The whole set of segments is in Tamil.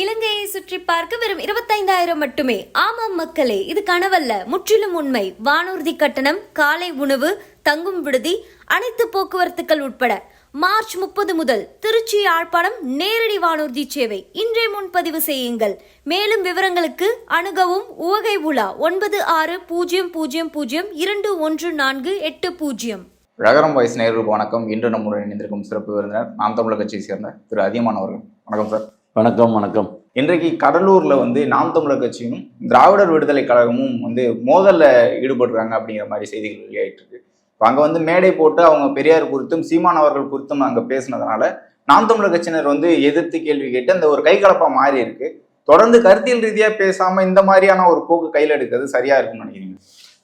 இலங்கையை சுற்றி பார்க்க வெறும் இருபத்தைந்தாயிரம் மட்டுமே. ஆமாம் மக்களே இது கனவல்ல. முற்றிலும் உண்மை. வானூர்தி கட்டணம் காலை உணவு தங்கும் விடுதி அனைத்து போக்குவரத்துக்கள் உட்பட. மார்ச் முப்பது முதல் திருச்சி யாழ்ப்பாணம் நேரடி வானூர்தி சேவை. இன்றே முன்பதிவு செய்யுங்கள். மேலும் விவரங்களுக்கு அணுகவும் உவகை உலா ஒன்பது ஆறு பூஜ்ஜியம் பூஜ்ஜியம் பூஜ்ஜியம் இரண்டு ஒன்று நான்கு எட்டு பூஜ்ஜியம். ரகரம் வயசு நேர்களுக்கு வணக்கம். இன்று நம்முடன் இணைந்திருக்கும் சிறப்பு விருந்தினர் நாம் தமிழர் கட்சியை சேர்ந்த திரு அதியமான் அவர்கள். வணக்கம் சார். வணக்கம் வணக்கம். இன்றைக்கு கடலூர்ல வந்து நாம் தமிழர் கட்சியும் திராவிடர் விடுதலை கழகமும் வந்து மோதல்ல ஈடுபடுறாங்க அப்படிங்கிற மாதிரி செய்திகள் வெளியாயிட்டு இருக்கு. இப்ப அங்க வந்து மேடை போட்டு அவங்க பெரியார் குறித்தும் சீமான் அவர்கள் குறித்தும் அங்க பேசினதுனால நாம் தமிழர் கட்சியினர் வந்து எதிர்த்து கேள்வி கேட்டு அந்த ஒரு கைகலப்பா மாறி இருக்கு. தொடர்ந்து கருத்தியல் ரீதியா பேசாம இந்த மாதிரியான ஒரு போக்கு கையில் எடுக்கிறது சரியா இருக்கும்னு நினைக்கிறீங்க?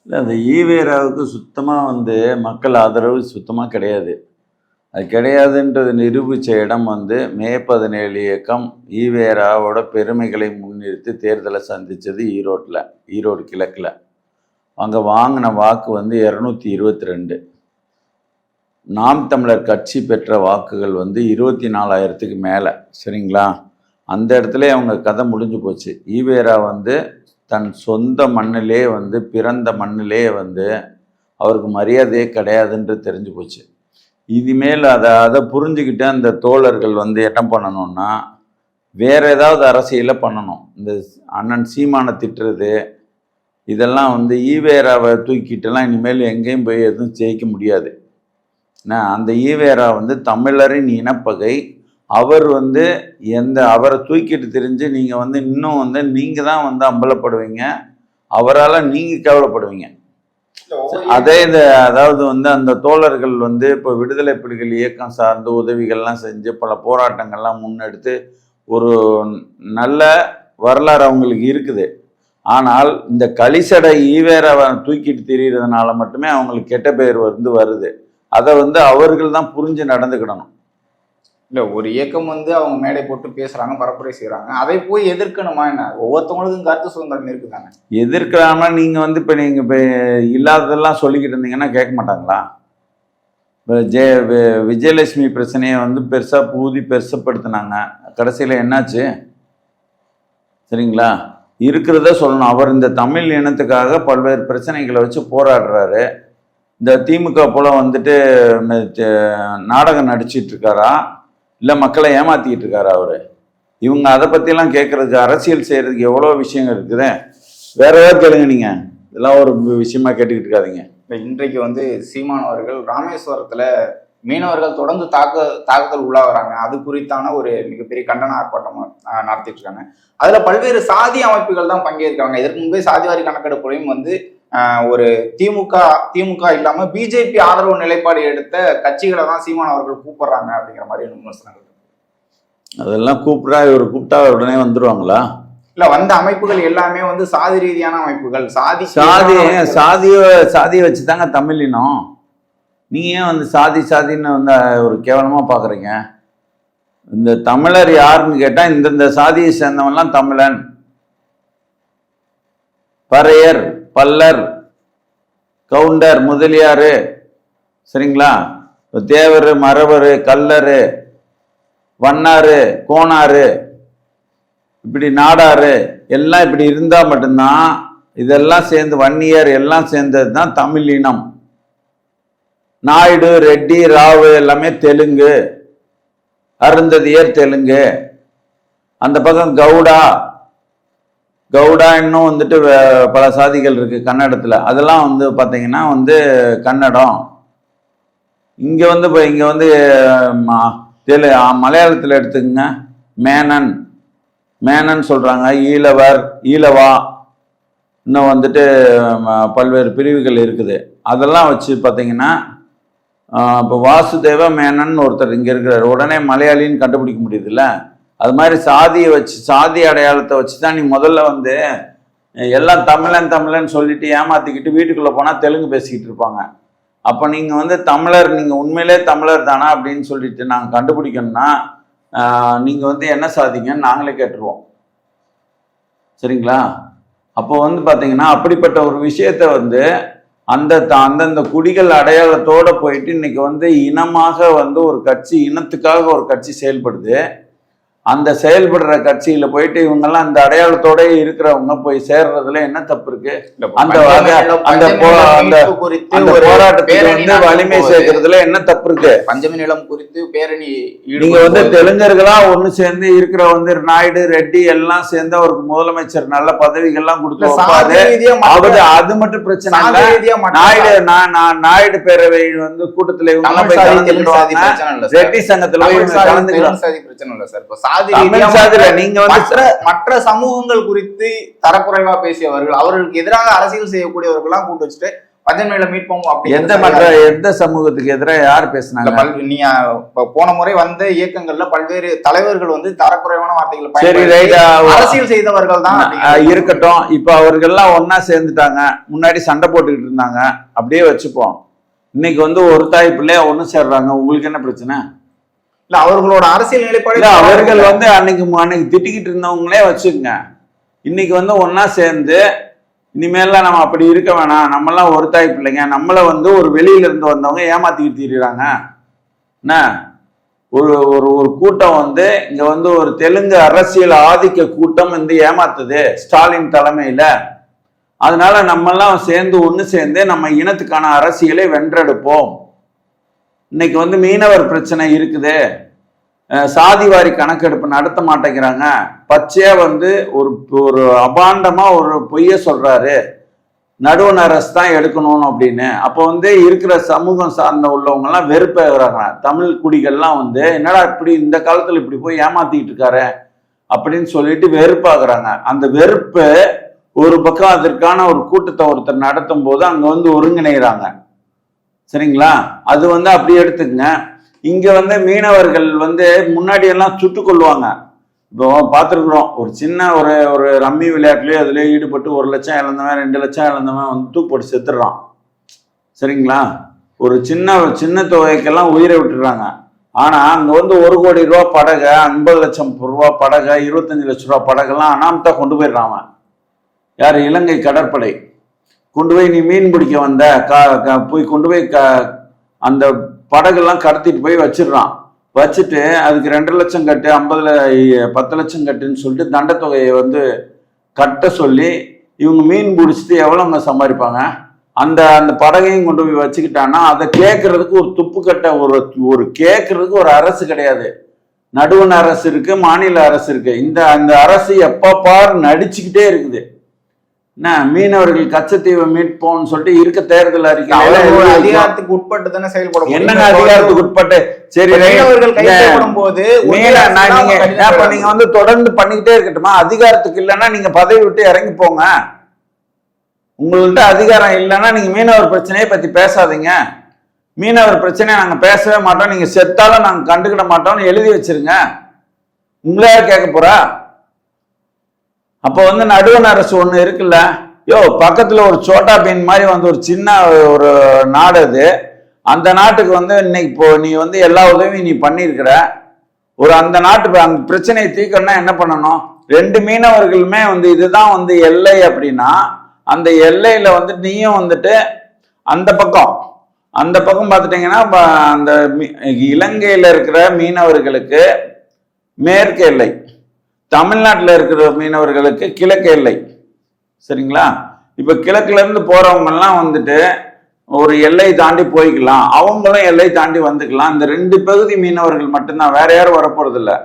இல்லை அந்த ஈவேராவுக்கு சுத்தமாக வந்து மக்கள் ஆதரவு சுத்தமாக கிடையாது. அது கிடையாதுன்றது நிரூபித்த இடம் வந்து மே பதினேழு இயக்கம் ஈவேராவோட பெருமைகளை முன்னிறுத்தி தேர்தலை சந்தித்தது ஈரோட்டில் ஈரோடு கிழக்கில். அங்கே வாங்கின வாக்கு வந்து இரநூத்தி இருபத்தி ரெண்டு நாம் தமிழர் கட்சி பெற்ற வாக்குகள் வந்து இருபத்தி நாலாயிரத்துக்கு மேலே. சரிங்களா? அந்த இடத்துல அவங்க கதை முடிஞ்சு போச்சு. ஈவேரா வந்து தன் சொந்த மண்ணிலே வந்து பிறந்த மண்ணிலே வந்து அவருக்கு மரியாதையே கிடையாதுன்றது தெரிஞ்சு போச்சு. இனிமேல் அதை அதை புரிஞ்சுக்கிட்டு அந்த தோழர்கள் வந்து என்ன பண்ணணும்னா வேற ஏதாவது அரசியலை பண்ணணும். இந்த அண்ணன் சீமானை திட்டுறது இதெல்லாம் வந்து ஈவேராவை தூக்கிட்டுலாம் இனிமேல் எங்கேயும் போய் எதுவும் ஜெயிக்க முடியாது. ஏன்னா அந்த ஈவேரா வந்து தமிழரின் இனப்பகை. அவர் வந்து எந்த அவரை தூக்கிட்டு தெரிஞ்சு நீங்கள் வந்து இன்னும் வந்து நீங்கள் தான் வந்து அம்பலப்படுவீங்க. அவரால் நீங்கள் கவலைப்படுவீங்க. அதே இந்த அதாவது வந்து அந்த தோழர்கள் வந்து இப்போ விடுதலை புலிகள் இயக்கம் சார்ந்த உதவிகள்லாம் செஞ்சு பல போராட்டங்கள்லாம் முன்னெடுத்து ஒரு நல்ல வரலாறு அவங்களுக்கு இருக்குது. ஆனால் இந்த கலிசடை ஈவேராவை தூக்கிட்டு திரியிறதுனால மட்டுமே அவங்களுக்கு கெட்ட பெயர் வந்து வருது. அதை வந்து அவர்கள் தான் புரிஞ்சு நடந்துக்கிடணும். இல்லை ஒரு இயக்கம் வந்து அவங்க மேடை போட்டு பேசுகிறாங்க பரப்புரை செய்கிறாங்க அதை போய் எதிர்க்கணுமா என்ன? ஒவ்வொருத்தவங்களுக்கும் கருத்து சுதந்திரம் இருக்குதானே? எதிர்க்காம நீங்கள் வந்து இப்போ நீங்கள் இப்போ இல்லாததெல்லாம் சொல்லிக்கிட்டு இருந்தீங்கன்னா கேட்க மாட்டாங்களா? இப்போ ஜெய விஜயலட்சுமி பிரச்சனையை வந்து பெருசாக பூதி பெருசுப்படுத்தினாங்க. கடைசியில் என்னாச்சு? சரிங்களா? இருக்கிறத சொல்லணும். அவர் இந்த தமிழ் இனத்துக்காக பல்வேறு பிரச்சனைகளை வச்சு போராடுறாரு. இந்த திமுக போல வந்துட்டு நாடகம் நடிச்சிட்ருக்காரா இல்லை மக்களை ஏமாத்திக்கிட்டு இருக்காரு அவர்? இவங்க அதை பற்றிலாம் கேட்குறதுக்கு அரசியல் செய்கிறதுக்கு எவ்வளோ விஷயங்கள் இருக்குது? வேற ஏதாவது கேளுங்க நீங்கள் இதெல்லாம் ஒரு விஷயமா கேட்டுக்கிட்டு இருக்காதீங்க இப்போ இன்றைக்கு வந்து சீமான் அவர்கள் மீனவர்கள் தொடர்ந்து தாக்க தாக்குதல் உள்ளாகிறாங்க. அது குறித்தான ஒரு மிகப்பெரிய கண்டன ஆர்ப்பாட்டம் நடத்திட்டு இருக்காங்க. அதில் பல்வேறு சாதி அமைப்புகள் தான் பங்கேற்கிறாங்க. இதற்கு முன்பே சாதிவாரி கணக்கெடுப்புலையும் வந்து ஒரு திமுக திமுக இல்லாம பிஜேபி ஆதரவு நிலைப்பாடு எடுத்த கட்சிகளை தான் சீமான் அவர்கள் கூப்பிடுறாங்க அப்படிங்கிற மாதிரி விமர்சனங்கள். அதெல்லாம் கூப்பிட்டா இவர் கூப்பிட்டா உடனே வந்துருவாங்களா? இல்ல வந்த அமைப்புகள் எல்லாமே வந்து சாதி ரீதியான அமைப்புகள். சாதி சாதி சாதிய சாதியை வச்சு தாங்க தமிழ் இனம். நீங்க ஏன் வந்து சாதி சாதின்னு வந்து ஒரு கேவலமா பாக்குறீங்க? இந்த தமிழர் யாருன்னு கேட்டா இந்தந்த சாதியை சேர்ந்தவன்லாம் தமிழன். பறையர். பல்லர் கவுண்டர் முதலியார் சரிங்களா? தேவர் மரவர் கல்லர் வண்ணாரு கோணாரு இப்படி நாடாரு எல்லாம் இப்படி இருந்தால் மட்டும்தான் இதெல்லாம் சேர்ந்து வன்னியர் எல்லாம் சேர்ந்தது தான் தமிழ் இனம். நாயுடு ரெட்டி ராவு எல்லாமே தெலுங்கு அருந்ததியர் தெலுங்கு. அந்த பக்கம் கவுடா கவுடா இன்னும் வந்துட்டு பல சாதிகள் இருக்கு கன்னடத்துல. அதெல்லாம் வந்து பார்த்திங்கன்னா வந்து கன்னடம். இங்க வந்து இப்போ இங்க வந்து ம- தெலு மலையாளத்தில் எடுத்துக்கங்க. மேனன். மேனன் சொல்றாங்க. ஈழவர் ஈழவா. இன்னும் வந்துட்டு பல்வேறு பிரிவுகள் இருக்குது. அதெல்லாம் வச்சு பார்த்தீங்கன்னா இப்போ வாசுதேவ மேனன் ஒருத்தர் இங்கே இருக்கிறார். உடனே மலையாளின்னு கண்டுபிடிக்க முடியுதுல்ல? அது மாதிரி சாதியை வச்சு சாதி அடையாளத்தை வச்சு தான் நீ முதல்ல வந்து எல்லாம் தமிழன் தமிழன் சொல்லிட்டு ஏமாத்திக்கிட்டு வீட்டுக்குள்ளே போனால் தெலுங்கு பேசிக்கிட்டு இருப்பாங்க. அப்போ நீங்கள் வந்து தமிழர் நீங்கள் உண்மையிலே தமிழர் தானா அப்படின்னு சொல்லிட்டு நாங்கள் கண்டுபிடிக்கணும்னா நீங்கள் வந்து என்ன சாதிங்கன்னு நாங்களே கேட்டுருவோம். சரிங்களா? அப்போ வந்து பார்த்தீங்கன்னா அப்படிப்பட்ட ஒரு விஷயத்த வந்து அந்த அந்தந்த குடிகள் அடையாளத்தோடு போயிட்டு இன்னைக்கு வந்து இனமாக வந்து ஒரு கட்சி இனத்துக்காக ஒரு கட்சி செயல்படுது. அந்த செயல்படுற கட்சியில போயிட்டு இவங்கெல்லாம் அந்த அடையாளத்தோட இருக்கிறவங்க போய் சேர்றதுல என்ன தப்பு இருக்கு? அந்த அந்த போராட்டத்துக்கு வந்து வலிமை சேர்க்கறதுல என்ன தப்பு இருக்கு? பஞ்சமி நிலம் குறித்து பேரணி நீங்க வந்து தெலுங்கர்களா ஒண்ணு சேர்ந்து இருக்கிற வந்து நாயுடு ரெட்டி எல்லாம் சேர்ந்து அவருக்கு முதலமைச்சர் நல்ல பதவிகள்லாம் கொடுத்து அது மட்டும் பிரச்சனை நாயுடு நான் நாயுடு பேரவை வந்து கூட்டத்துல இவங்க எல்லாம் ரெட்டி சங்கத்துல இவங்க சாதி பிரச்சனை இல்ல சார். சாதி நீங்க வந்து மற்ற மற்ற சமூகங்கள் குறித்து தரக்குறைவா பேசியவர்கள் அவர்களுக்கு எதிராக அரசியல் செய்யக்கூடியவர்கள் எல்லாம் கூட்டு வச்சுட்டு பஞ்சமையில மீட்போம் அப்படி எந்த மற்ற எந்த சமூகத்துக்கு எதிராக யார் பேசுனாங்க? நீ போன முறை வந்த இயக்கங்கள்ல பல்வேறு தலைவர்கள் வந்து தரக்குறைவான வார்த்தைகளை சரி அரசியல் செய்தவர்கள் தான் இருக்கட்டும். இப்ப அவர்கள்லாம் ஒண்ணா சேர்ந்துட்டாங்க. முன்னாடி சண்டை போட்டுக்கிட்டு இருந்தாங்க. அப்படியே வச்சுப்போம். இன்னைக்கு வந்து ஒரு தாய் பிள்ளையா ஒண்ணு சேர்றாங்க. உங்களுக்கு என்ன பிரச்சனை? இல்ல அவர்களோட அரசியல் நிலைப்பாடு இல்ல அவர்கள் வந்து அன்னைக்கு அன்னைக்கு திட்டிக்கிட்டு இருந்தவங்களே வச்சுக்கோங்க. இன்னைக்கு வந்து ஒண்ணா சேர்ந்து இனிமேல்லாம் நம்ம அப்படி இருக்க வேணாம். நம்மலாம் ஒரு தாய் பிள்ளைங்க. நம்மள வந்து ஒரு வெளியில இருந்து வந்தவங்க ஏமாத்திக்கிட்டு திரியுறாங்க. என்ன? ஒரு ஒரு ஒரு கூட்டம் வந்து இங்க வந்து ஒரு தெலுங்கு அரசியல் ஆதிக்க கூட்டம் வந்து ஏமாத்துது ஸ்டாலின் தலைமையில. அதனால நம்மெல்லாம் சேர்ந்து ஒண்ணு சேர்ந்து நம்ம இனத்துக்கான அரசியலை வென்றெடுப்போம். இன்னைக்கு வந்து மீனவர் பிரச்சனை இருக்குது. சாதிவாரி கணக்கெடுப்பு நடத்த மாட்டேங்கிறாங்க. பச்சையா வந்து ஒரு ஒரு அபாண்டமா ஒரு பொய்ய சொல்றாரு. நடுவண் அரசு தான் எடுக்கணும் அப்படின்னு. அப்போ வந்து இருக்கிற சமூகம் சார்ந்த உள்ளவங்க வெறுப்பே வெறுப்பாகிறாங்க தமிழ் குடிகள்லாம் வந்து என்னடா இப்படி இந்த காலத்தில் இப்படி போய் ஏமாத்திக்கிட்டு இருக்காரு? அப்படின்னு சொல்லிட்டு வெறுப்பாகிறாங்க அந்த வெறுப்பு ஒரு பக்கம் அதற்கான ஒரு கூட்டத்தை ஒருத்தர் நடத்தும் போது அங்க வந்து ஒருங்கிணைகிறாங்க. சரிங்களா? அது வந்து அப்படி எடுத்துக்கங்க. இங்க வந்து மீனவர்கள் வந்து முன்னாடி எல்லாம் சுட்டு கொள்வாங்க இப்போ பார்த்துருக்குறோம் ஒரு சின்ன ஒரு ஒரு ரம்மி விளையாட்டுலயோ அதுலயோ ஈடுபட்டு ஒரு லட்சம் இழந்தவன் ரெண்டு லட்சம் இழந்தவன் வந்து தூக்கு போட்டு செத்துடுறான். சரிங்களா? ஒரு சின்ன சின்ன தொகைக்கெல்லாம் உயிரை விட்டுறாங்க ஆனா அங்க வந்து ஒரு கோடி ரூபா படகை ஐம்பது லட்சம் ரூபா படகை இருபத்தஞ்சு லட்ச ரூபா படகெல்லாம் அனாமத்தா கொண்டு போயிடுறான் யார்? இலங்கை கடற்படை. கொண்டு போய் நீ மீன் பிடிக்க வந்த கா க- போய் கொண்டு போய் க அந்த படகுலாம் கடத்திட்டு போய் வச்சிடுறான். வச்சுட்டு அதுக்கு ரெண்டு லட்சம் கட்டு ஐம்பதுல பத்து லட்சம் கட்டுன்னு சொல்லிட்டு தண்டத்தொகையை வந்து கட்ட சொல்லி இவங்க மீன் பிடிச்சிட்டு எவ்வளோங்க சம்பாதிப்பாங்க? அந்த அந்த படகையும் கொண்டு போய் வச்சுக்கிட்டான்னா அதை கேட்கறதுக்கு ஒரு துப்பு கட்ட ஒரு ஒரு கேட்கறதுக்கு ஒரு அரசு கிடையாது. நடுவண் அரசு இருக்கு மாநில அரசு இருக்கு. இந்த அந்த அரசு எப்ப பார் நடிச்சுக்கிட்டே இருக்குது. என்ன மீனவர்கள் கச்சத்தீவை மீட்போம்னு சொல்லிட்டு இருக்க தேர்தல் அறிக்கை அதிகாரத்துக்கு உட்பட்டு தானே செயல்பட முடியும். என்னங்க அதிகாரத்துக்கு உட்பட்டு? சரி போது நீங்க வந்து தொடர்ந்து பண்ணிக்கிட்டே இருக்கட்டுமா? அதிகாரத்துக்கு இல்லைன்னா நீங்க பதவி விட்டு இறங்கி போங்க. உங்கள்ட்ட அதிகாரம் இல்லைன்னா நீங்க மீனவர் பிரச்சனையை பத்தி பேசாதீங்க. மீனவர் பிரச்சனையை நாங்க பேசவே மாட்டோம். நீங்க செத்தாலும் நாங்க கண்டுக்கிட மாட்டோம்னு எழுதி வச்சிருங்க. உங்களே கேட்க போறா? அப்போ வந்து நடுவண் அரசு ஒன்று இருக்குல்ல? யோ பக்கத்தில் ஒரு சோட்டா பீன் மாதிரி வந்து ஒரு சின்ன ஒரு நாடு அது. அந்த நாட்டுக்கு வந்து இன்னைக்கு இப்போ நீ வந்து எல்லா உதவியும் நீ பண்ணியிருக்கிற. ஒரு அந்த நாட்டு அந்த பிரச்சனையை தீர்க்கணும்னா என்ன பண்ணணும்? ரெண்டு மீனவர்களுமே வந்து இதுதான் வந்து எல்லை அப்படின்னா அந்த எல்லையில வந்து நீயும் வந்துட்டு அந்த பக்கம் அந்த பக்கம் பார்த்துட்டீங்கன்னா அந்த இலங்கையில் இலங்கையில இருக்கிற மீனவர்களுக்கு மேற்கு எல்லை. தமிழ்நாட்டில் இருக்கிற மீனவர்களுக்கு கிழக்கு எல்லை. சரிங்களா? இப்போ கிழக்குலேருந்து போகிறவங்கெல்லாம் வந்துட்டு ஒரு எல்லை தாண்டி போய்க்கலாம். அவங்களும் எல்லை தாண்டி வந்துக்கலாம். இந்த ரெண்டு பகுதி மீனவர்கள் மட்டும்தான் வேற யாரும் வரப்போறதில்ல.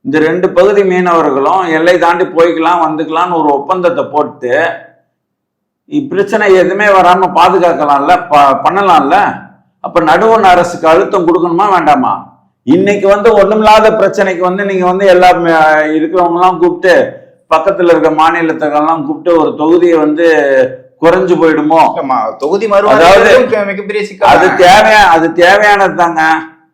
இந்த ரெண்டு பகுதி மீனவர்களும் எல்லை தாண்டி போய்க்கலாம் வந்துக்கலாம்னு ஒரு ஒப்பந்தத்தை போட்டு இப்பிரச்சனை எதுவுமே வராம பாதுகாக்கலாம்ல ப- பண்ணலாம்ல? அப்ப நடுவண் அரசுக்கு அழுத்தம் கொடுக்கணுமா வேண்டாமா? இன்னைக்கு வந்து ஒண்ணுமில்லாத பிரச்சனைக்கு வந்து நீங்க வந்து எல்லா இருக்கிறவங்க எல்லாம் கூப்பிட்டு பக்கத்துல இருக்க மாநிலத்துக்கெல்லாம் கூப்பிட்டு ஒரு தொகுதியை வந்து குறைஞ்சு போயிடுமோ? தொகுதி அதாவது மிகப்பெரிய அது தேவையா அது தேவையானது தாங்க.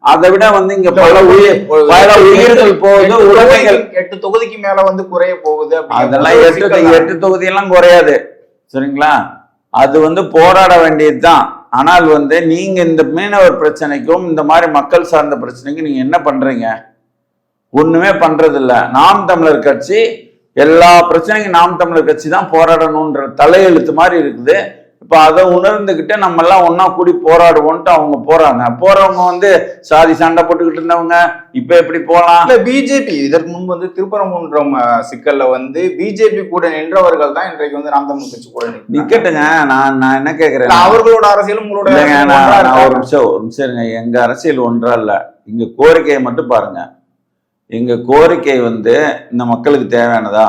அதை விட வந்து இங்க பல உயிர் பல உயிர்கள் போகுது உடைமைகள் தொகுதிக்கு- எட்டு தொகுதிக்கு மேல வந்து குறைய போகுது அதெல்லாம் எட்டு. எட்டு தொகுதியெல்லாம் குறையாது. சரிங்களா? அது வந்து போராட வேண்டியதுதான். ஆனால் வந்து நீங்க இந்த மீனவர் பிரச்சனைக்கும் இந்த மாதிரி மக்கள் சார்ந்த பிரச்சனைக்கும் நீங்க என்ன பண்றீங்க? ஒண்ணுமே பண்றதில்ல. நாம் தமிழர் கட்சி எல்லா பிரச்சனைக்கும் நாம் தமிழர் கட்சி தான் போராடணும்ன்ற தலையெழுத்து மாதிரி இருக்குது. இப்போ அதை உணர்ந்துக்கிட்டு நம்ம எல்லாம் ஒண்ணா கூடி போராடுவோன்ட்டு அவங்க போறாங்க. போறவங்க வந்து சாதி சண்டை போட்டுக்கிட்டு இருந்தவங்க இப்ப எப்படி போலாம்? இல்ல பிஜேபி இதற்கு முன்பு வந்து திருப்பரங்குன்றம் சிக்கல்ல வந்து பிஜேபி கூட நின்றவர்கள் தான் இன்றைக்கு வந்து நாம் தமிழ் கட்சி கூட நிற்கிறாங்க. நிக்கட்டுங்க. நான் நான் என்ன கேக்குறேன் இல்ல, அவர்களோட அரசியலும் உங்களோட நான் ஒன்றா ஒரு? நிமிஷம் ஒரு நிமிஷம் இருங்க. எங்க அரசியல் ஒன்றா இல்ல. இங்க கோரிக்கையை மட்டும் பாருங்க. எங்க கோரிக்கை வந்து இந்த மக்களுக்கு தேவையானதா?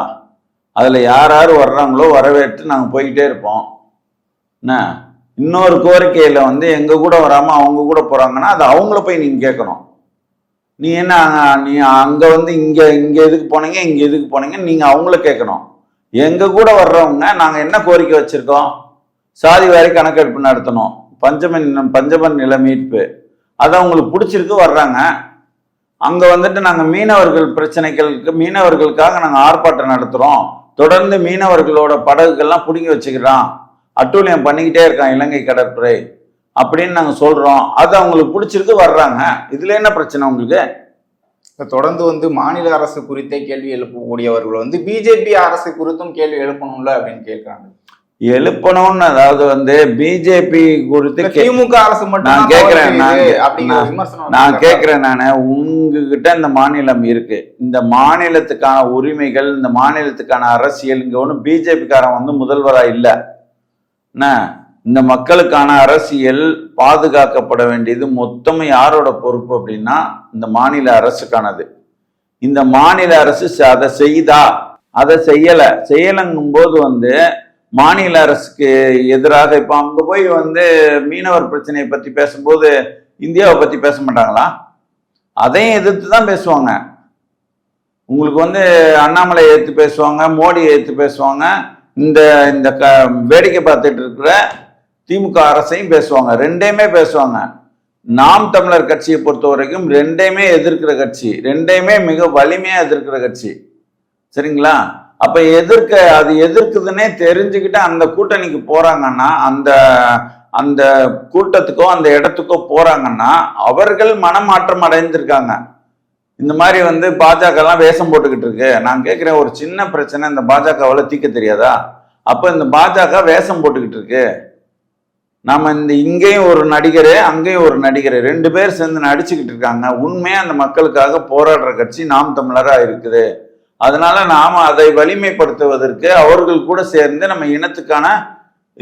அதுல யார் யார் வர்றாங்களோ வரவேற்று நாங்க போய்கிட்டே இருப்போம். என்ன? இன்னொரு கோரிக்கையில் வந்து எங்கள் கூட வராமல் அவங்க கூட போகிறாங்கன்னா அது அவங்கள போய் நீங்கள் கேட்கணும். நீ என்ன நீ அங்கே வந்து இங்கே இங்கே எதுக்கு போனீங்க இங்கே எதுக்கு போனீங்க நீங்கள் அவங்கள கேட்கணும். எங்கள் கூட வர்றவங்க நாங்கள் என்ன கோரிக்கை வச்சுருக்கோம்? சாதி வாரி கணக்கெடுப்பு நடத்தணும். பஞ்சமன் பஞ்சமன் நில மீட்பு. அது அவங்களுக்கு பிடிச்சிருக்கு வர்றாங்க. அங்கே வந்துட்டு நாங்கள் மீனவர்கள் பிரச்சனைகளுக்கு மீனவர்களுக்காக நாங்கள் ஆர்ப்பாட்டம் நடத்துகிறோம் தொடர்ந்து மீனவர்களோட படகுகள்லாம் பிடுங்கி வச்சுக்கிறோம் அட்டூழியம் பண்ணிக்கிட்டே இருக்கான் இலங்கை கடற்படை அப்படின்னு நாங்க சொல்றோம். அது அவங்களுக்கு பிடிச்சிருக்கு வர்றாங்க. இதுல என்ன பிரச்சனை உங்களுக்கு? தொடர்ந்து வந்து மாநில அரசு குறித்தே கேள்வி எழுப்பக்கூடியவர்கள் வந்து பிஜேபி அரசு குறித்தும் கேள்வி எழுப்பணும்ல அப்படின்னு கேட்கிறாங்க எழுப்பணும்னு அதாவது வந்து பிஜேபி குறித்து திமுக அரசு மட்டும் நான் கேட்கிறேன், நான். கேட்கிறேன் நானு உங்ககிட்ட இந்த மாநிலம் இருக்கு. இந்த மாநிலத்துக்கான உரிமைகள் இந்த மாநிலத்துக்கான அரசியல் இங்க ஒன்றும் பிஜேபிக்காரன் வந்து முதல்வரா இல்ல. என்ன? இந்த மக்களுக்கான அரசியல் பாதுகாக்கப்பட வேண்டியது மொத்தமும் யாரோட பொறுப்பு அப்படின்னா இந்த மாநில அரசுக்கானது. இந்த மாநில அரசு அதை செய்தா? அதை செய்யலை. செய்யலைங்கும் போது வந்து மாநில அரசுக்கு எதிராக இப்போ அங்கே போய் வந்து மீனவர் பிரச்சனையை பற்றி பேசும்போது இந்தியாவை பற்றி பேச மாட்டாங்களா? அதையும் எதிர்த்து தான் பேசுவாங்க. உங்களுக்கு வந்து அண்ணாமலை ஏற்று பேசுவாங்க மோடி ஏற்று பேசுவாங்க. இந்த இந்த க வேடிக்கை பார்த்துட்டு இருக்கிற திமுக அரசையும் பேசுவாங்க. ரெண்டையுமே பேசுவாங்க. நாம் தமிழர் கட்சியை பொறுத்த வரைக்கும் ரெண்டையுமே எதிர்க்கிற கட்சி. ரெண்டையுமே மிக வலிமையாக எதிர்க்கிற கட்சி. சரிங்களா? அப்போ எதிர்க்க அது எதிர்க்குதுன்னே தெரிஞ்சுக்கிட்டு அந்த கூட்டணிக்கு போகிறாங்கன்னா அந்த அந்த கூட்டத்துக்கோ அந்த இடத்துக்கோ போகிறாங்கன்னா அவர்கள் மனமாற்றம் அடைந்திருக்காங்க இந்த மாதிரி வந்து பாஜக எல்லாம் வேஷம் போட்டுக்கிட்டு இருக்கு. நான் கேட்கிறேன் ஒரு சின்ன பிரச்சனை இந்த பாஜகவால தீர்க்க தெரியாதா? அப்ப இந்த பாஜக வேஷம் போட்டுக்கிட்டு இருக்கு. நாம இந்த இங்கேயும் ஒரு நடிகர் அங்கேயும் ஒரு நடிகர் ரெண்டு பேர் சேர்ந்து நடிச்சுக்கிட்டு இருக்காங்க. உண்மையா அந்த மக்களுக்காக போராடுற கட்சி நாம் தமிழரா இருக்குது. அதனால நாம அதை வலிமைப்படுத்துவதற்கு அவர்கள் கூட சேர்ந்து நம்ம இனத்துக்கான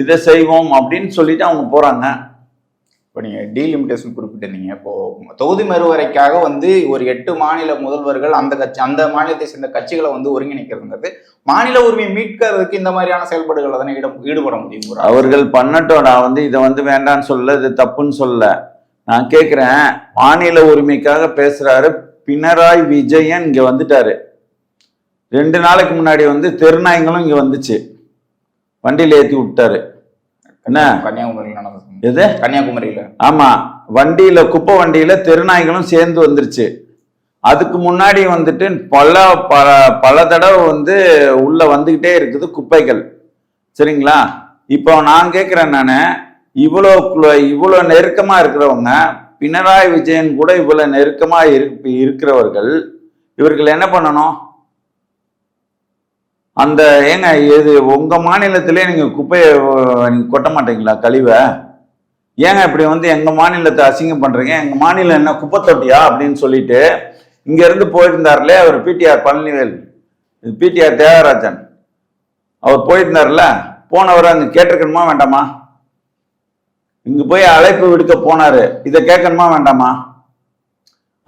இதை செய்வோம் அப்படின்னு சொல்லிட்டு அவங்க போறாங்க. இப்போ நீங்க டீலிமிட்டேஷன் குறிப்பிட்டிருந்தீங்க. இப்போ தொகுதி மறுவரைக்காக வந்து ஒரு எட்டு மாநில முதல்வர்கள் அந்த கட்சி அந்த மாநிலத்தை சேர்ந்த கட்சிகளை வந்து ஒருங்கிணைக்கிறதுங்கிறது மாநில உரிமையை மீட்கிறதுக்கு இந்த மாதிரியான செயல்பாடுகளை தானே ஈடு ஈடுபட முடியும். அவர்கள் பண்ணட்டும் நான் வந்து இதை வந்து வேண்டான்னு சொல்லல இது தப்புன்னு சொல்லல. நான் கேட்குறேன் மாநில உரிமைக்காக பேசுறாரு பினராயி விஜயன் இங்க வந்துட்டாரு. ரெண்டு நாளைக்கு முன்னாடி வந்து தெருநாய்களும் இங்க வந்துச்சு. வண்டியில ஏத்தி விட்டாரு. என்ன? கன்னியாகுமரியில் நடந்தது. எது? கன்னியாகுமரியில. ஆமா வண்டியில குப்பை வண்டியில தெருநாய்களும் சேர்ந்து வந்துருச்சு. அதுக்கு முன்னாடி வந்துட்டு பல பல பல தடவை வந்து உள்ள வந்துகிட்டே இருக்குது குப்பைகள். சரிங்களா? இப்போ நான் கேட்குறேன் நான் இவ்வளோ இவ்வளோ நெருக்கமா இருக்கிறவங்க பினராயி விஜயன் கூட இவ்வளோ நெருக்கமா இருப் இருக்கிறவர்கள் இவர்கள் என்ன பண்ணணும்? அந்த ஏங்க இது உங்க மாநிலத்திலே நீங்க குப்பையை அஹ், நீங்க கொட்ட மாட்டீங்களா கழிவை? ஏங்க இப்படி வந்து எங்க மாநிலத்தை அசிங்கம் பண்றீங்க? எங்க மாநிலம் என்ன குப்பை தொட்டியா அப்படின்னு சொல்லிட்டு இங்க இருந்து அவர் பிடிஆர் பழனிவேல். பிடிஆர் தேவராஜன் அவர் போயிருந்தார்ல? போனவர் அங்க கேட்டிருக்கணுமா வேண்டாமா? இங்க போய் அழைப்பு விடுக்க போனாரு. இதை கேட்கணுமா வேண்டாமா?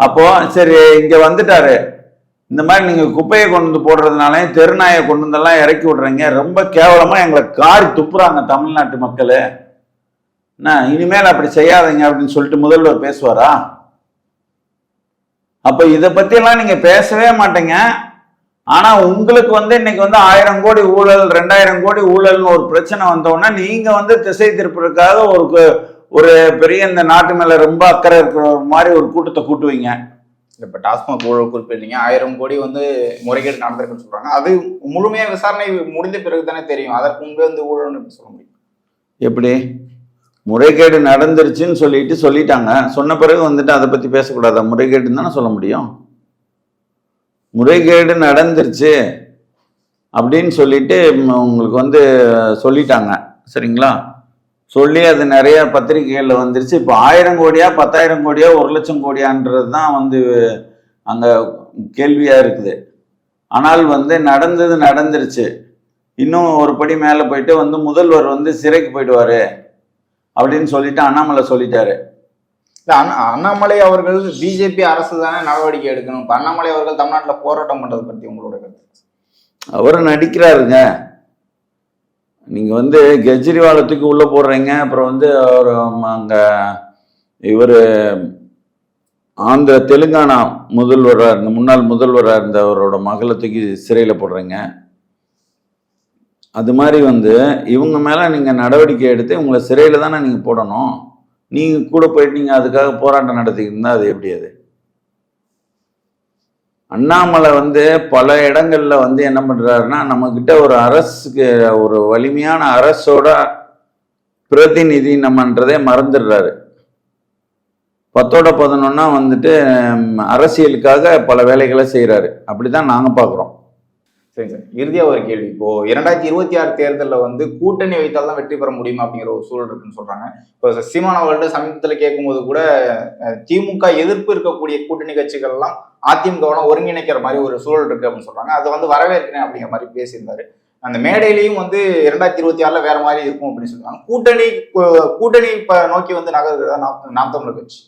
அப்போ சரி இங்க வந்துட்டாரு. இந்த மாதிரி நீங்க குப்பையை கொண்டு வந்து போடுறதுனாலையும் தெருநாயை கொண்டு வந்தெல்லாம் இறக்கி விடுறீங்க. ரொம்ப கேவலமா எங்களை காரி துப்புறாங்க தமிழ்நாட்டு மக்கள். என்ன இனிமேல் அப்படி செய்யாதீங்க அப்படின்னு சொல்லிட்டு முதல்வர் பேசுவாரா? அப்ப இதை பத்தியெல்லாம் நீங்க பேசவே மாட்டீங்க. ஆனா உங்களுக்கு வந்து இன்னைக்கு வந்து ஆயிரம் கோடி ஊழல் ரெண்டாயிரம் கோடி ஊழல்னு ஒரு பிரச்சனை வந்தோடனே நீங்க வந்து திசை திருப்பதற்காக ஒரு ஒரு பெரிய இந்த நாட்டு மேல ரொம்ப அக்கறை இருக்கிற மாதிரி ஒரு கூட்டத்தை கூட்டுவீங்க. இப்ப டாஸ்மாக் ஊழல் குறிப்பிட்டீங்க ஆயிரம் கோடி வந்து முறைகேடு நடந்திருக்குன்னு சொல்றாங்க. அது முழுமையா விசாரணை முடிந்த பிறகு தானே தெரியும். அதற்கு முன்பே வந்து ஊழல்னு சொல்ல முடியும்? எப்படி? முறைகேடு நடந்துருச்சுன்னு சொல்லிட்டு சொல்லிட்டாங்க. சொன்ன பிறகு வந்துட்டு அதை பத்தி பேசக்கூடாதா? முறைகேடுன்னு தானே சொல்ல முடியும்? முறைகேடு நடந்துருச்சு அப்படின்னு சொல்லிட்டு உங்களுக்கு வந்து சொல்லிட்டாங்க. சரிங்களா? சொல்லி அது நிறைய பத்திரிகைகளில் வந்துருச்சு. இப்போ ஆயிரம் கோடியா பத்தாயிரம் கோடியா ஒரு லட்சம் கோடியான்றது தான் வந்து அங்கே கேள்வியாக இருக்குது. ஆனால் வந்து நடந்தது நடந்துருச்சு. இன்னும் ஒரு படி மேலே போயிட்டு வந்து முதல்வர் வந்து சிறைக்கு போயிடுவாரு. அப்படின்னு சொல்லிட்டு அண்ணாமலை சொல்லிட்டாரு. இல்ல, அண்ணா- அண்ணாமலை அவர்கள் பிஜேபி அரசு தானே நடவடிக்கை எடுக்கணும். இப்ப அண்ணாமலை அவர்கள் தமிழ்நாட்டுல போராட்டம் பண்றதை பத்தி உங்களோட கருத்து. அவரும் நடிக்கிறாருங்க. நீங்க வந்து கெஜ்ரிவாலை தூக்கி உள்ள போடுறீங்க. அப்புறம் வந்து அவர் அங்க இவர் ஆந்திர தெலுங்கானா முதல்வராக இருந்த முன்னாள் முதல்வராக இருந்த அவரோட மகளை தூக்கி சிறையில் போடுறீங்க. அது மாதிரி வந்து இவங்க மேலே நீங்கள் நடவடிக்கை எடுத்து உங்களை சிறையில் தானே நீங்கள் போடணும். நீங்கள் கூட போயிட்டு நீங்கள் அதுக்காக போராட்டம் நடத்திக்கிட்டு இருந்தால் அது எப்படி அது? அண்ணாமலை வந்து பல இடங்களில் வந்து என்ன பண்ணுறாருன்னா நம்மக்கிட்ட ஒரு அரசுக்கு ஒரு வலிமையான அரசோட பிரதிநிதி நம்மன்றதே மறந்துடுறாரு. பத்தோட பதினொன்னா வந்துட்டு அரசியலுக்காக பல வேலைகளை செய்றாரு. அப்படிதான் நாங்கள் பார்க்குறோம் சரி சார். இறுதியாக ஒரு கேள்வி. இப்போ இரண்டாயிரத்தி இருபத்தி ஆறு தேர்தலில் வந்து கூட்டணி வைத்தால் தான் வெற்றி பெற முடியுமா அப்படிங்கிற ஒரு சூழல் இருக்குன்னு சொல்றாங்க. இப்போ சீமான் அவர்கள்ட்ட சமீபத்தில் கேட்கும்போது கூட திமுக எதிர்ப்பு இருக்கக்கூடிய கூட்டணி கட்சிகள்லாம் அதிமுகவெல்லாம் ஒருங்கிணைக்கிற மாதிரி ஒரு சூழல் இருக்கு அப்படின்னு சொல்றாங்க. அதை வந்து வரவேற்கிறேன் அப்படிங்கிற மாதிரி பேசியிருந்தாரு. அந்த மேடையிலையும் வந்து இரண்டாயிரத்தி இருபத்தி ஆறுல வேற மாதிரி இருக்கும் அப்படின்னு சொல்றாங்க. கூட்டணி கூட்டணி இப்போ நோக்கி வந்து நகர்கிறதா நாம் தமிழர் கட்சி?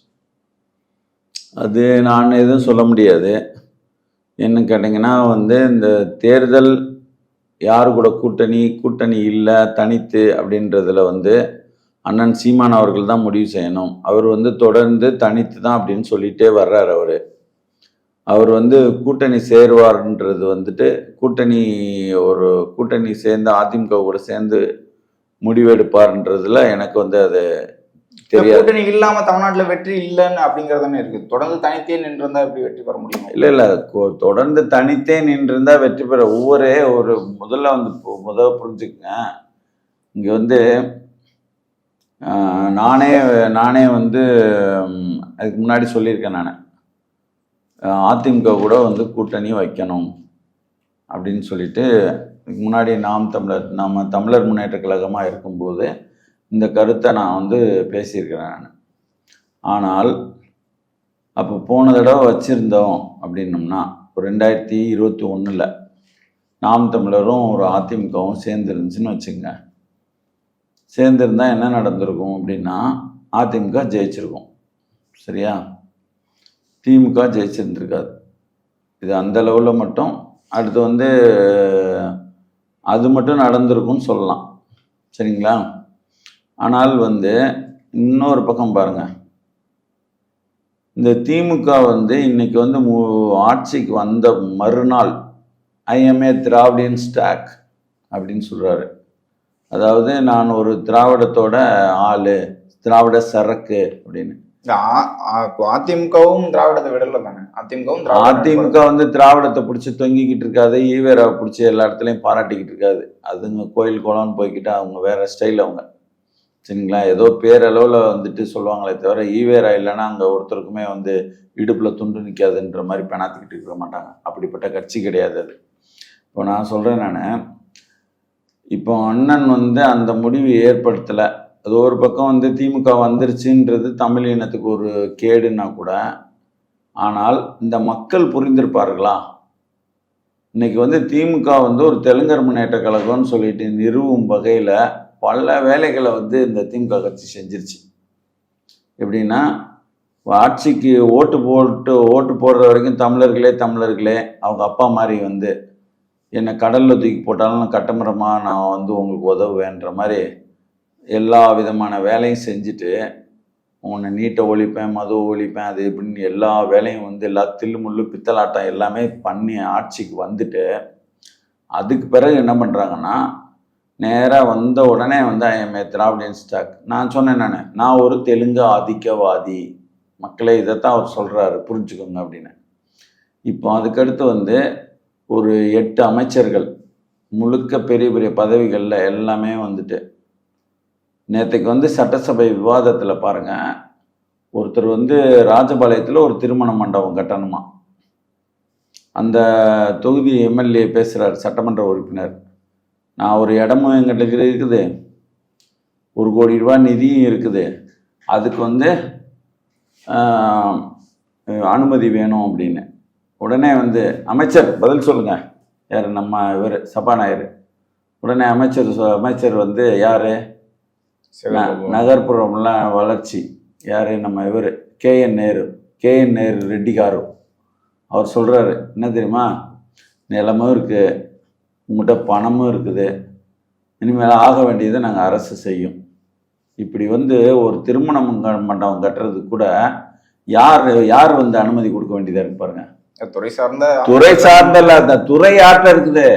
அது நான் எதுவும் சொல்ல முடியாது. என்ன கேட்டிங்கன்னா வந்து இந்த தேர்தல் யார் கூட கூட்டணி கூட்டணி இல்லை தனித்து அப்படின்றதுல வந்து அண்ணன் சீமான் அவர்கள் தான் முடிவு செய்யணும். அவர் வந்து தொடர்ந்து தனித்து தான் அப்படின்னு சொல்லிட்டே வர்றார் அவர். அவர் வந்து கூட்டணி சேருவார்ன்றது வந்துட்டு கூட்டணி ஒரு கூட்டணி சேர்ந்து அதிமுக கூட சேர்ந்து முடிவெடுப்பார்ன்றதுல எனக்கு வந்து அது கூட்டணி இல்லாம தமிழ்நாட்டுல வெற்றி இல்லைன்னு அப்படிங்கறது தானே இருக்கு. தொடர்ந்து தனித்தே நின்றிருந்தா எப்படி வெற்றி பெற முடியும்? இல்லை இல்லை. தொடர்ந்து தனித்தே நின்றிருந்தா வெற்றி பெற ஒவ்வொரு ஒரு முதல்ல வந்து முதல்ல புரிஞ்சுக்கங்க. இங்கே வந்து நானே நானே வந்து அதுக்கு முன்னாடி சொல்லியிருக்கேன் நான். அதிமுக கூட வந்து கூட்டணி வைக்கணும் அப்படின்னு சொல்லிட்டு இதுக்கு முன்னாடி நாம் தமிழர் நம்ம தமிழர் முன்னேற்ற கழகமாக இருக்கும்போது இந்த கருத்தை நான் வந்து பேசியிருக்கிறேன் நான். ஆனால் அப்போ போன தடவை வச்சுருந்தோம் அப்படின்னம்னா ஒரு ரெண்டாயிரத்தி இருபத்தி ஒன்றில் நாம் தமிழரும் ஒரு அதிமுகவும் சேர்ந்து இருந்துச்சுன்னு வச்சுங்க சேர்ந்துருந்தா என்ன நடந்திருக்கும் அப்படின்னா அதிமுக ஜெயிச்சிருக்கும். சரியா? திமுக ஜெயிச்சிருந்துருக்காது. இது அந்த லெவலில் மட்டும். அடுத்து வந்து அது மட்டும் நடந்திருக்கும்னு சொல்லலாம். சரிங்களா? ஆனால் வந்து இன்னொரு பக்கம் பாருங்கள் இந்த திமுக வந்து இன்னைக்கு வந்து ஆட்சிக்கு வந்த மறுநாள் ஐஎம்ஏ திராவிடியன் ஸ்டாக் அப்படின்னு சொல்றாரு. அதாவது நான் ஒரு திராவிடத்தோட ஆளு திராவிட சரக்கு அப்படின்னு. அதிமுகவும் திராவிடத்தை விடல தானே? அதிமுகவும் அதிமுக வந்து திராவிடத்தை பிடிச்சி தொங்கிக்கிட்டு இருக்காது ஈவேராவை பிடிச்சி எல்லா இடத்துலையும் பாராட்டிக்கிட்டு இருக்காது. அதுங்க கோயில் குளம்னு போய்க்கிட்டு அவங்க வேற ஸ்டைல் அவங்க. சரிங்களா? ஏதோ பேரளவில் வந்துட்டு சொல்லுவாங்களே தவிர ஈவேரா இல்லைன்னா அங்கே ஒருத்தருக்குமே வந்து இடுப்பில் துண்டு நிற்காதுன்ற மாதிரி பெணாத்திக்கிட்டு இருக்க மாட்டாங்க. அப்படிப்பட்ட கட்சி கிடையாது அது. இப்போ நான் சொல்கிறேன் நான். இப்போ அண்ணன் வந்து அந்த முடிவு ஏற்படுத்தலை. அது ஒரு பக்கம் வந்து திமுக வந்துருச்சுன்றது தமிழ் இனத்துக்கு ஒரு கேடுன்னா கூட ஆனால் இந்த மக்கள் புரிந்திருப்பார்களா? இன்னைக்கு வந்து திமுக வந்து ஒரு தெலுங்கர் முன்னேற்ற கழகம்னு சொல்லிட்டு நிறுவும் வகையில் பல வேலைகளை வந்து இந்த திமுக கட்சி செஞ்சிருச்சு. எப்படின்னா ஆட்சிக்கு ஓட்டு போட்டு ஓட்டு போடுற வரைக்கும் தமிழர்களே தமிழர்களே அவங்க அப்பா மாதிரி வந்து என்னை கடலில் தூக்கி போட்டாலும் நான் கட்டமரமாக நான் வந்து உங்களுக்கு உதவுவேன்ற மாதிரி எல்லா விதமான வேலையும் செஞ்சுட்டு உன்னை நீட்டை ஒழிப்பேன் மது ஒழிப்பேன் அது இப்படின்னு எல்லா வேலையும் வந்து எல்லா தில்லு முள்ளு பித்தலாட்டம் எல்லாமே பண்ணி ஆட்சிக்கு வந்துட்டு அதுக்கு பிறகு என்ன பண்ணுறாங்கன்னா நேராக வந்த உடனே வந்து ஐஎம்ஏ திராவிடன் ஸ்டாக். நான் சொன்னேன் நான் நான் ஒரு தெலுங்கு ஆதிக்கவாதி. மக்களே இதைத்தான் அவர் சொல்கிறாரு புரிஞ்சுக்கோங்க அப்படின்னு. இப்போ அதுக்கடுத்து வந்து ஒரு எட்டு அமைச்சர்கள் முழுக்க பெரிய பெரிய பதவிகளில் எல்லாமே வந்துட்டு நேற்றுக்கு வந்து சட்டசபை விவாதத்தில் பாருங்கள் ஒருத்தர் வந்து ராஜபாளையத்தில் ஒரு திருமண மண்டபம் கட்டணுமா? அந்த தொகுதி எம்எல்ஏ பேசுகிறார் சட்டமன்ற உறுப்பினர். நான் ஒரு இடமும் எங்கிட்ட இருக்குது. ஒரு கோடி ரூபாய் நிதியும் இருக்குது. அதுக்கு வந்து அனுமதி வேணும் அப்படின்னு. உடனே வந்து அமைச்சர் பதில் சொல்லுங்க. யார்? நம்ம இவர் சபாநாயகர் உடனே அமைச்சர் அமைச்சர் வந்து யார். நகர்ப்புறம்லாம் வளர்ச்சி. யார்? நம்ம இவர் கேஎன் நேரு. கேஎன் நேரு ரெட்டிகாரு. அவர் சொல்கிறாரு என்ன தெரியுமா? நிலமும் இருக்குது உங்கள்கிட்ட பணமும் இருக்குது. இனிமேல் ஆக வேண்டியதை நாங்கள் அரசு செய்யும். இப்படி வந்து ஒரு திருமண மண்டபம் கட்டுறதுக்கு கூட யார் யார் வந்து அனுமதி கொடுக்க வேண்டியதாக இருக்கு பாருங்க. துறை சார்ந்த துறை சார்ந்தல்ல அந்த துறை ஆட்ட இருக்குது?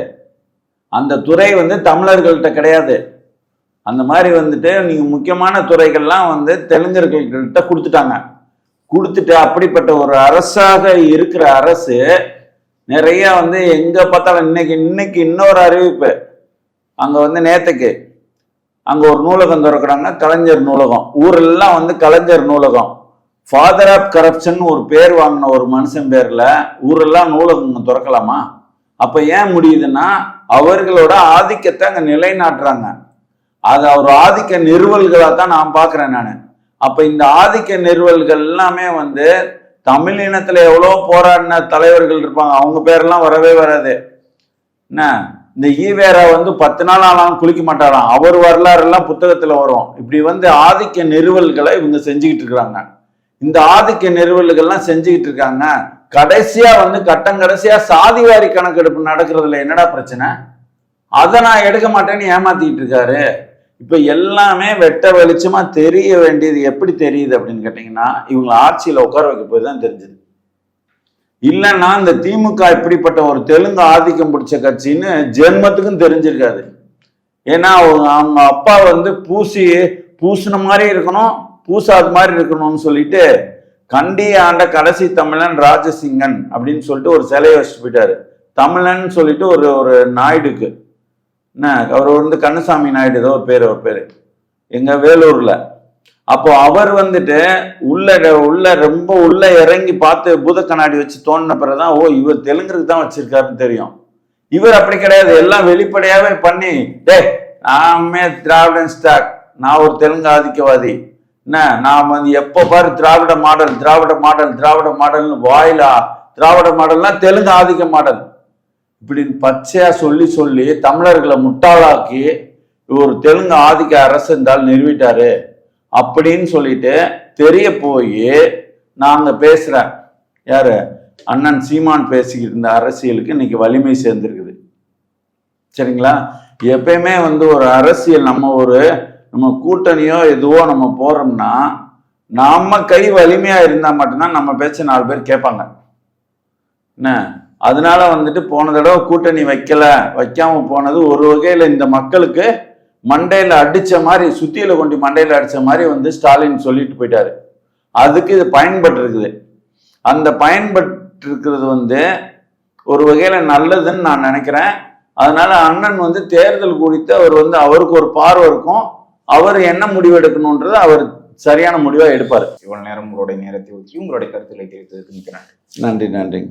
அந்த துறை வந்து தமிழர்கள்ட்ட கிடையாது. அந்த மாதிரி வந்துட்டு நீங்க முக்கியமான துறைகள்லாம் வந்து தெலுங்கர்கள்ட்ட கொடுத்துட்டாங்க. கொடுத்துட்டு அப்படிப்பட்ட ஒரு அரசாக இருக்கிற அரசு நிறைய வந்து எங்க பார்த்தாலும் இன்னைக்கு இன்னைக்கு இன்னொரு அறிவிப்பு. அங்க வந்து நேத்துக்கு அங்க ஒரு நூலகம் திறக்கிறாங்க கலைஞர் நூலகம். ஊரெல்லாம் வந்து கலைஞர் நூலகம். ஃபாதர் ஆஃப் கரப்ஷன் ஒரு பேர் வாங்கின ஒரு மனுஷன் பேர்ல ஊரெல்லாம் நூலகம் திறக்கலாமா? அப்ப ஏன் முடியுதுன்னா அவர்களோட ஆதிக்கத்தை அங்க நிலைநாட்டுறாங்க. அது அவர் ஆதிக்க நிறுவல்களாக தான் நான் பார்க்குறேன் நான். அப்ப இந்த ஆதிக்க நிறுவல்கள் எல்லாமே வந்து தமிழ் இனத்துல எவ்வளோ போராடின தலைவர்கள் இருப்பாங்க அவங்க பேரெல்லாம் வரவே வராது. என்ன? இந்த ஈவேரா வந்து பத்து நாள் ஆனாலும் குளிக்க மாட்டாராம். அவர் வரலாறு எல்லாம் புத்தகத்துல வரும். இப்படி வந்து ஆதிக்க நிறுவல்களை இவங்க செஞ்சுக்கிட்டு இருக்கிறாங்க இந்த ஆதிக்க நிறுவல்கள்லாம் செஞ்சுக்கிட்டு இருக்காங்க. கடைசியா வந்து கட்டம் கடைசியா சாதிவாரி கணக்கெடுப்பு நடக்கிறதுல என்னடா பிரச்சனை? அதை நான் எடுக்க மாட்டேன்னு ஏமாத்திக்கிட்டு இருக்காரு. இப்போ எல்லாமே வெட்ட வெளிச்சமாக தெரிய வேண்டியது எப்படி தெரியுது அப்படின்னு கேட்டிங்கன்னா இவங்களை ஆட்சியில் உட்கார வைக்க போய் தான் தெரிஞ்சுது. இல்லைன்னா இந்த திமுக இப்படிப்பட்ட ஒரு தெலுங்கு ஆதிக்கம் பிடிச்ச கட்சின்னு ஜென்மத்துக்கும் தெரிஞ்சிருக்காது. ஏன்னா அவங்க அவங்க அப்பா வந்து பூசி பூசின மாதிரி இருக்கணும் பூசாத மாதிரி இருக்கணும்னு சொல்லிட்டு கண்டி ஆண்ட கடைசி தமிழன் ராஜசிங்கன் அப்படின்னு சொல்லிட்டு ஒரு சிலையை வச்சுட்டு போயிட்டாரு. தமிழன் சொல்லிட்டு ஒரு ஒரு நாயுடுக்கு. என்ன? அவர் வந்து கண்ணசாமி நாயுடு ஏதோ ஒரு பேர் ஒரு பேர். எங்க வேலூர்ல. அப்போ அவர் வந்துட்டு உள்ள உள்ள ரொம்ப உள்ள இறங்கி பார்த்து பூத கண்ணாடி வச்சு தோணின பிறகுதான் ஓ இவர் தெலுங்குக்கு தான் வச்சிருக்காருன்னு தெரியும். இவர் அப்படி கிடையாது. எல்லாம் வெளிப்படையாவே பண்ணி டேய் நாமே திராவிடன் ஸ்டாக் நான் ஒரு தெலுங்கு ஆதிக்கவாதி. என்ன? நாம் வந்து எப்போ பாரு திராவிட மாடல் திராவிட மாடல் திராவிட மாடல்னு வாயிலா திராவிட மாடல்னா தெலுங்கு ஆதிக்க மாடல். இப்படி பச்சையா சொல்லி சொல்லி தமிழர்களை முட்டாளாக்கி ஒரு தெலுங்கு ஆதிக்க அரசு இருந்தால் நிறுவிட்டாரு அப்படின்னு சொல்லிட்டு தெரிய போய் நாங்க பேசுறேன் யாரு? அண்ணன் சீமான் பேசிக்கிட்டு இருந்த அரசியலுக்கு இன்னைக்கு வலிமை சேர்ந்துருக்குது. சரிங்களா? எப்பயுமே வந்து ஒரு அரசியல் நம்ம ஒரு நம்ம கூட்டணியோ எதுவோ நம்ம போறோம்னா நம்ம கை வலிமையா இருந்தா மட்டும்தான் நம்ம பேச்ச நாலு பேர் கேட்பாங்க. என்ன? அதனால வந்துட்டு போன தடவை கூட்டணி வைக்கல. வைக்காம போனது ஒரு வகையில் இந்த மக்களுக்கு மண்டையில் அடித்த மாதிரி சுத்தியில் கொண்டு மண்டையில் அடித்த மாதிரி வந்து ஸ்டாலின் சொல்லிட்டு போயிட்டாரு. அதுக்கு இது பயன்பட்டுருக்குது. அந்த பயன்பட்டு இருக்கிறது வந்து ஒரு வகையில் நல்லதுன்னு நான் நினைக்கிறேன். அதனால அண்ணன் வந்து தேர்தல் குறித்து அவர் வந்து அவருக்கு ஒரு பார்வை இருக்கும். அவர் என்ன முடிவு எடுக்கணுன்றது அவர் சரியான முடிவாக எடுப்பார். இவ்வளவு நேரம் உங்களுடைய நேரத்தை ஒதுக்கி உங்களுடைய கருத்துக்களை தெரிவித்ததுக்கு மிக்க நன்றி. நன்றி நன்றிங்க